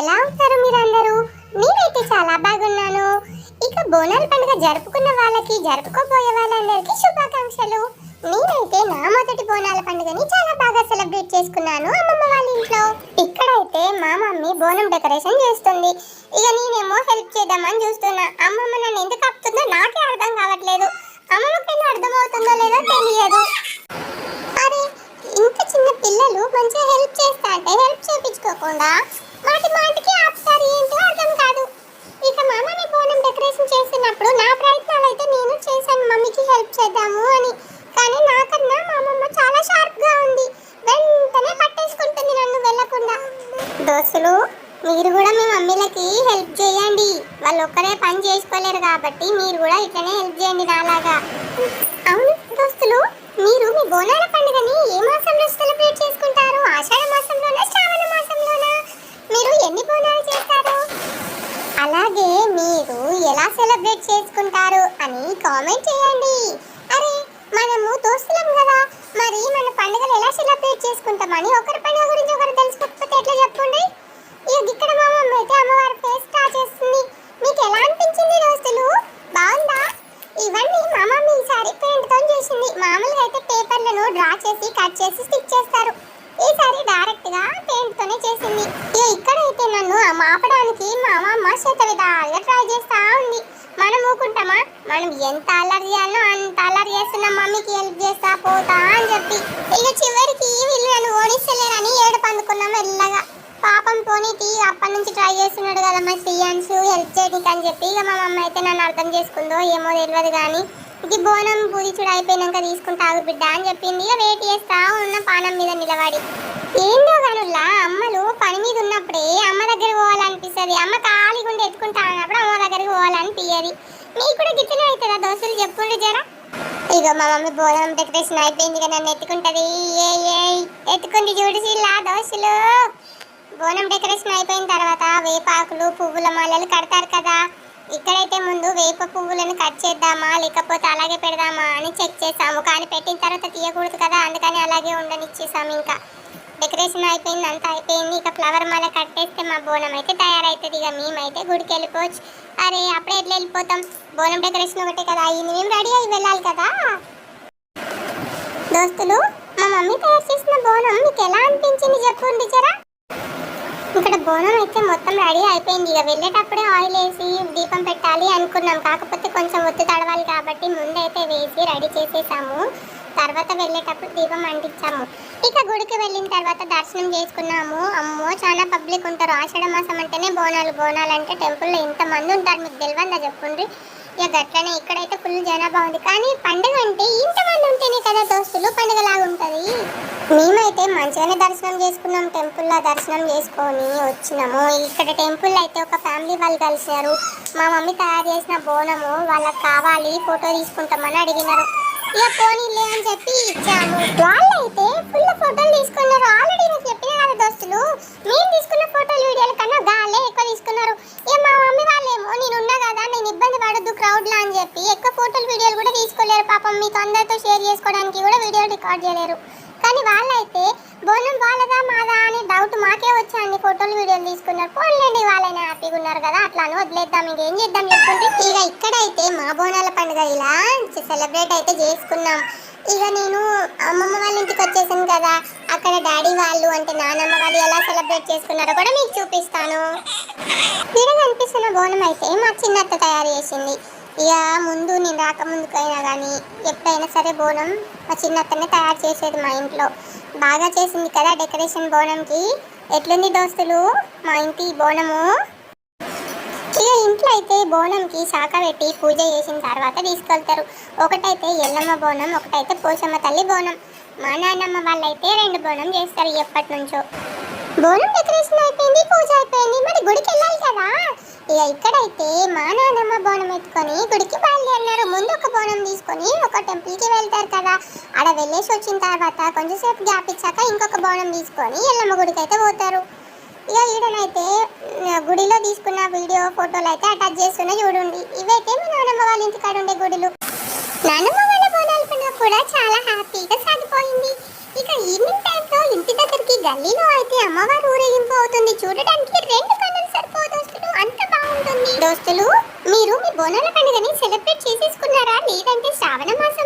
ఎలా ఉన్నారు మీరందరూ? నేనైతే చాలా బాగున్నాను. ఇక బోనాల పండుగ జరుపుకున్న వాళ్ళకి జరుపుకోబోయే వాళ్ళందరికీ శుభాకాంక్షలు. నేనైతే నా మొదటి బోనాల పండుగని చాలా బాగా సెలబ్రేట్ చేసుకున్నాను అమ్మమ్మ వాళ్ళ ఇంట్లో. ఇక్కడైతే మా మమ్మీ బోనం డెకరేషన్ చేస్తుంది. ఇక నేనేమో హెల్ప్ చేద్దామని చూస్తున్నా. అమ్మమ్మ నన్ను ఎందుకు ఆపుతుందో నాకే అర్థం కావట్లేదు. అమ్మమ్మకైనా అర్థమవుతుందో లేదో తెలియదు. అరే ఇంత చిన్న పిల్లలు మంచిగా హెల్ప్ చేస్తా అంటే హెల్ప్ చేయించుకోకుండా మాటి మాటికి ఆపుతారు. ఏంటో అర్థం కాదు. ఇక మామని బోనం డెకరేషన్ చేస్తున్నప్పుడు నా ప్రయత్నాలు అయితే నేను చేశాను. మమ్మీకి హెల్ప్ చేద్దాము అని. కానీ నాకన్నా మా అమ్మమ్మ చాలా షార్ప్గా ఉంది. వెంటనే పట్టేసుకుంటుంది నన్ను వెళ్ళకుండా. దోస్తులు మీరు కూడా మీ మమ్మీలకి హెల్ప్ చేయండి. వాళ్ళు ఒక్కరే పని చేసుకోలేరు కాబట్టి మీరు కూడా ఇట్లనే హెల్ప్ చేయండి నాలాగా. అవును దోస్తులు మీరు మీ బోనాల పండుగని ఏ మాసంలో సెలబ్రేట్ చేసుకుంటారు? ఆషాఢ మాసంలోనా శ్రావణ మాసంలోనా మీరు ఎన్ని బోనాలు చేస్తారు అలాగే మీరు ఎలా సెలబ్రేట్ చేసుకుంటారు అని కామెంట్ చేయండి. అరే మనము దోస్తులం కదా. మరి మన పండుగలు ఎలా సెలబ్రేట్ చేసుకుంటామని ఒకరి పండుగ గురించి ఒకరు తెలుసుకోకపోతే ఎట్లా చెప్పండి? ఇది ఇక్కడ మా మమ్మీ అయితే అమ్మవారి ఫేస్ స్టార్ చేస్తుంది. మీకు ఎలా అనిపించింది దోస్తులు? బాగుందా? ఇవన్నీ మా మమ్మీ ఈసారి పెయింట్తో చేసింది. మామూలుగా అయితే పేపర్లను డ్రా చేసి కట్ చేసి స్టిక్ చేస్తారు. ఈసారి డైరెక్ట్గా పెయింట్తోనే పెయింట్ చేసింది. ఇక ఇక్కడైతే నన్ను మాపడానికి మా అమ్మమ్మ శత విధాలుగా ట్రై చేస్తా ఉంది. మనం ఊకుంటామా? మనం ఎంత అల్లరి చేయాలో అంత అల్లరి చేస్తున్నాం. మమ్మీకి హెల్ప్ చేస్తా పోతా అని చెప్పి. ఇక చివరికి వీళ్ళు నన్ను ఓడిస్తలేరని ఏడు పందుకున్నాం మెల్లగా. పాపం పోనీ టీ అప్పటి నుంచి ట్రై చేస్తున్నాడు కదా మా శ్రీయాన్స్ హెల్ప్ చేయడానికి అని చెప్పి. ఇక మా మమ్మ అయితే నన్ను అర్థం చేసుకుందో ఏమో తెలియదు కానీ ఇది బోనం పూజించుడు అయిపోయినాక తీసుకుంటా ఆగు బిడ్డ అని చెప్పింది. ఇక వెయిట్ చేస్తా ఉన్న పానం మీద నిలబడి. ఏందో గనుల్లా అమ్మలు పని మీద ఉన్నప్పుడే అమ్మ దగ్గర పోవాలనిపిస్తుంది. అమ్మ ఖాళీగా ఉండి ఎత్తుకుంటా పోవాలనిపించదు మీకు కూడా గిట్లనే అవుతుందా దోస్తులు చెప్పుండ్రు జరా. ఇగో మా మమ్మీ భోజనం డెకరేషన్ అయిపోయింది కదా నన్ను ఎత్తుకుంటది. ఏ ఏ ఎత్తుకుంది చూడిసి లా దోశలు. బోనం డెకరేషన్ అయిపోయిన తర్వాత వేపాకులు పువ్వుల మాలలు కడతారు కదా. ఇక్కడైతే ముందు వేప పువ్వులను కట్ చేద్దామా లేకపోతే అలాగే పెడదామా అని చెక్ చేసాము కానీ పెట్టిన తర్వాత తీయకూడదు కదా అందుకని అలాగే ఉండనిచ్చేసాము ఇంకా. డెకరేషన్ అయిపోయింది అంతా అయిపోయింది. ఇక ఫ్లవర్ మాల కట్టేస్తే మా బోనం అయితే తయారవుతుంది ఇక మేమైతే గుడికి వెళ్ళిపోవచ్చు. అరే అప్పుడే ఎట్లా వెళ్ళిపోతాం? బోనం డెకరేషన్ ఒకటే కదా. అయ్యింది మేము రెడీ అయ్యి వెళ్ళాలి కదా? దోస్తులు మా మమ్మీ తయారు చేసిన బోనం మీకు ఎలా అనిపించింది చెప్పండి జరా. ఇక్కడ బోనం అయితే మొత్తం రెడీ అయిపోయింది. ఇక వెళ్ళేటప్పుడే ఆయిల్ వేసి దీపం పెట్టాలి అనుకున్నాం. కాకపోతే కొంచెం ఒత్తు తడవాలి కాబట్టి ముందైతే వేసి రెడీ చేసేసాము. తర్వాత వెళ్ళేటప్పుడు దీపం అంటించాము. ఇక గుడికి వెళ్ళిన తర్వాత దర్శనం చేసుకున్నాము. అమ్మో చాలా పబ్లిక్ ఉంటారు. ఆషాఢ మాసం అంటేనే బోనాలు బోనాలు అంటే టెంపుల్లో ఇంతమంది ఉంటారు. మీకు తెలియదా చెప్పండి ఇక గట్లనే ఇక్కడైతే ఫుల్ జనాభా ఉంది. కానీ పండుగ అంటే ఇంతమంది ఉంటేనే కదా దోస్తులు పండుగలాగా ఉంటుంది. మేమైతే మంచిగానే దర్శనం చేసుకున్నాం టెంపుల్లో దర్శనం చేసుకొని వచ్చినాము. ఇక్కడ టెంపుల్ అయితే ఒక ఫ్యామిలీ వాళ్ళు కలిశారు మా మమ్మీ తయారు చేసిన బోనము వాళ్ళకి కావాలి ఫోటో తీసుకుంటామని అడిగినారు. ఇక పోనీలే అని చెప్పి ఇచ్చాము. వాళ్ళైతే ఫుల్ ఫోటోలు తీసుకున్నారు. ఆల్రెడీ పాపం మీకు అందరితో షేర్ చేసుకోవడానికి కూడా వీడియో రికార్డ్ చేయలేరు. కానీ వాళ్ళైతే బోనం వాళ్ళదా మాదా? అని డౌట్ మాకే వచ్చి ఫోటోలు వీడియోలు తీసుకున్నారు పోన్లేండి వాళ్ళైనా హ్యాపీగా ఉన్నారు కదా అట్లా అని వదిలేద్దాం ఇంకేం చేద్దాం చెప్పుకుంటే ఇక ఇక్కడైతే మా బోనాల పండుగ ఇలా సెలబ్రేట్ అయితే చేసుకున్నాం. ఇక నేను అమ్మమ్మ వాళ్ళ ఇంటికి వచ్చేసాను కదా అక్కడ డాడీ వాళ్ళు అంటే నానమ్మ వాళ్ళు ఎలా సెలబ్రేట్ చేసుకున్నారో కూడా మీకు చూపిస్తాను. ఇక్కడ కనిపిస్తున్న బోనం అయితే మా చిన్నత్త తయారు చేసింది. ఇక ముందు నేను రాకముందుకైనా కానీ ఎప్పుడైనా సరే బోనం. మా చిన్నతనే తయారు చేసేది మా ఇంట్లో. బాగా చేసింది కదా డెకరేషన్ బోనంకి. ఎట్లుంది దోస్తులు? మా ఇంటి బోనము? ఇక ఇంట్లో అయితే బోనంకి శాఖ పెట్టి పూజ చేసిన తర్వాత తీసుకెళ్తారు. ఒకటైతే ఎల్లమ్మ బోనం ఒకటైతే పోషమ్మ తల్లి బోనం. మా నాన్నమ్మ వాళ్ళైతే రెండు బోనం చేస్తారు ఎప్పటి నుంచో బోనం డెకరేషన్ అయిపోయింది పూజ అయిపోయింది. మరి గుడికి వెళ్ళాలి కదా. ఇక ఇక్కడైతే మా నాన్నమ్మ బోనం ఎత్తుకొని గుడికి బయలుదేరినారు ముందు ఒక బోనం తీసుకొని ఒక టెంపుల్కి వెళ్తారు కదా. ఆడ వెళ్ళేసి వచ్చిన తర్వాత కొంచెంసేపు గ్యాప్ ఇచ్చాక ఇంకొక బోనం తీసుకొని ఎల్లమ్మ గుడికి అయితే పోతారు. ఇక ఈడనైతే గుడిలో తీసుకున్న వీడియో ఫోటోలు అయితే అటాచ్ చేస్తున్న చూడండి. ఇవైతే మా నాన్నమ్మ వాళ్ళ ఇంటికాడ ఉండే గుడులు. నాన్నమ్మ వాళ్ళ బోనాలు కూడా చాలా హ్యాపీగా సాగిపోయింది. ఇక ఈవినింగ్ టైంలో గల్లీలో అయితే అమ్మవారు ఊరేగింపు అవుతుంది. చూడడానికి రెండు కన్నులు సరిపోవు దోస్తులు. అంత బాగుంటుంది. దోస్తులు మీరు మీ బోనాల పండుగని సెలబ్రేట్ చేసేసుకున్నారా? లేదంటే శ్రావణ మాసం